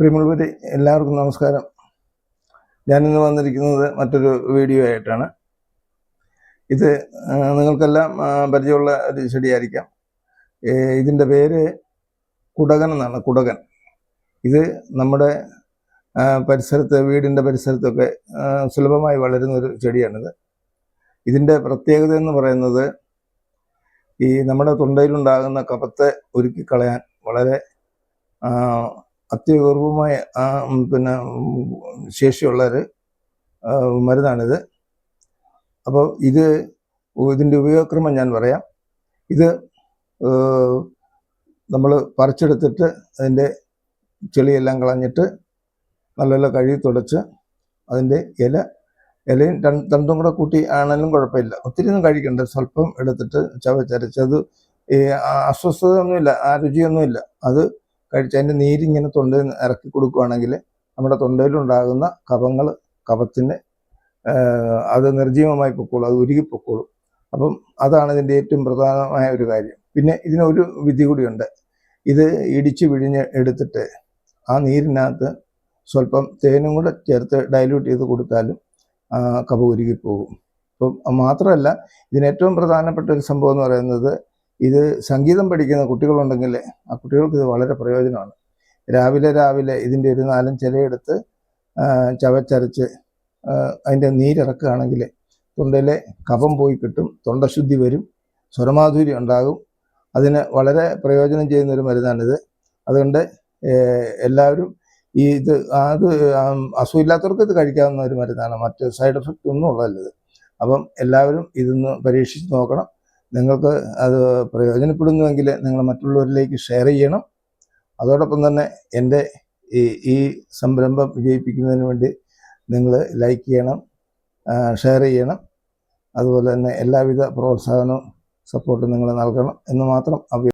പ്രിയമുള്ളവരെ എല്ലാവർക്കും നമസ്കാരം. ഞാനിന്ന് വന്നിരിക്കുന്നത് മറ്റൊരു വീഡിയോ ആയിട്ടാണ്. ഇത് നിങ്ങൾക്കെല്ലാം പരിചയമുള്ള ഒരു ചെടിയായിരിക്കാം. ഇതിന്റെ പേര് കുടകൻ എന്നാണ് കുടകൻ. ഇത് നമ്മുടെ പരിസരത്ത് വീടിന്റെ പരിസരത്തൊക്കെ സുലഭമായി വളരുന്നൊരു ചെടിയാണിത്. ഇതിന്റെ പ്രത്യേകത എന്ന് പറയുന്നത് ഈ നമ്മുടെ തൊണ്ടയിലുണ്ടാകുന്ന കപത്തെ ഒരുക്കി കളയാൻ വളരെ അത്യപൂർവമായ പിന്നെ ശേഷിയുള്ള മരുന്നാണിത്. അപ്പോൾ ഇത് ഇതിന്റെ ഉപയോഗക്രമം ഞാൻ പറയാം. ഇത് നമ്മൾ പറിച്ചെടുത്തിട്ട് അതിന്റെ ചെളിയെല്ലാം കളഞ്ഞിട്ട് നല്ലപോലെ കഴുകി തുടച്ച് അതിന്റെ ഇല ഇലയും രണ്ട് കൂടെ കൂട്ടി ആണെങ്കിലും കുഴപ്പമില്ല. ഒത്തിരി ഒന്നും കഴിക്കണ്ട. സ്വല്പം എടുത്തിട്ട് ചവച്ചരച്ച് അത് ഈ അസ്വസ്ഥതയൊന്നുമില്ല ആ രുചിയൊന്നുമില്ല. അത് കഴിച്ച് അതിന്റെ നീരിങ്ങനെ തൊണ്ടയിൽ നിന്ന് ഇറക്കി കൊടുക്കുകയാണെങ്കിൽ നമ്മുടെ തൊണ്ടയിലുണ്ടാകുന്ന കഫങ്ങൾ കഫത്തിന് ആഹ് അത് നിർജീവമായി പൊക്കോളും അത് ഉരുകി പൊക്കോളും. അപ്പം അതാണ് ഇതിന്റെ ഏറ്റവും പ്രധാനമായ ഒരു കാര്യം. പിന്നെ ഇതിനൊരു വിധി കൂടിയുണ്ട്. ഇത് ഇടിച്ച് പിഴിഞ്ഞ് എടുത്തിട്ട് ആ നീരിനകത്ത് സ്വല്പം തേനും കൂടെ ചേർത്ത് ഡൈല്യൂട്ട് ചെയ്ത് കൊടുത്താലും കഫ ഉരുകിപ്പോകും അപ്പം മാത്രമല്ല ഇതിന് ഏറ്റവും പ്രധാനപ്പെട്ട ഒരു സംഭവം എന്ന് പറയുന്നത് ഇത് സംഗീതം പഠിക്കുന്ന കുട്ടികളുണ്ടെങ്കിൽ ആ കുട്ടികൾക്ക് ഇത് വളരെ പ്രയോജനമാണ്. രാവിലെ രാവിലെ ഇതിന്റെ ഒരു നാലും ചിലയെടുത്ത് ചവച്ചരച്ച് അതിന്റെ നീരിറക്കുകയാണെങ്കിൽ തൊണ്ടയിലെ കഫം പോയി കിട്ടും തൊണ്ടശുദ്ധി വരും സ്വരമാധുര്യം ഉണ്ടാകും. അതിന് വളരെ പ്രയോജനം ചെയ്യുന്ന ഒരു മരുന്നാണിത്. അതുകൊണ്ട് എല്ലാവരും ഈ ഇത് അത് അസുഖമില്ലാത്തവർക്ക് ഇത് കഴിക്കാവുന്ന ഒരു മരുന്നാണ്. മറ്റ് സൈഡ് എഫക്റ്റ് ഒന്നും ഉള്ളതല്ല അപ്പം എല്ലാവരും ഇതൊന്ന് പരീക്ഷിച്ച് നോക്കണം. നിങ്ങൾക്ക് അത് പ്രയോജനപ്പെടുന്നുവെങ്കിൽ നിങ്ങൾ മറ്റുള്ളവരിലേക്ക് ഷെയർ ചെയ്യണം. അതോടൊപ്പം തന്നെ എന്റെ ഈ ഈ സംരംഭം വിജയിപ്പിക്കുന്നതിന് വേണ്ടി നിങ്ങൾ ലൈക്ക് ചെയ്യണം ഷെയർ ചെയ്യണം. അതുപോലെ തന്നെ എല്ലാവിധ പ്രോത്സാഹനവും സപ്പോർട്ടും നിങ്ങൾ നൽകണം എന്ന് മാത്രം അഭ്യ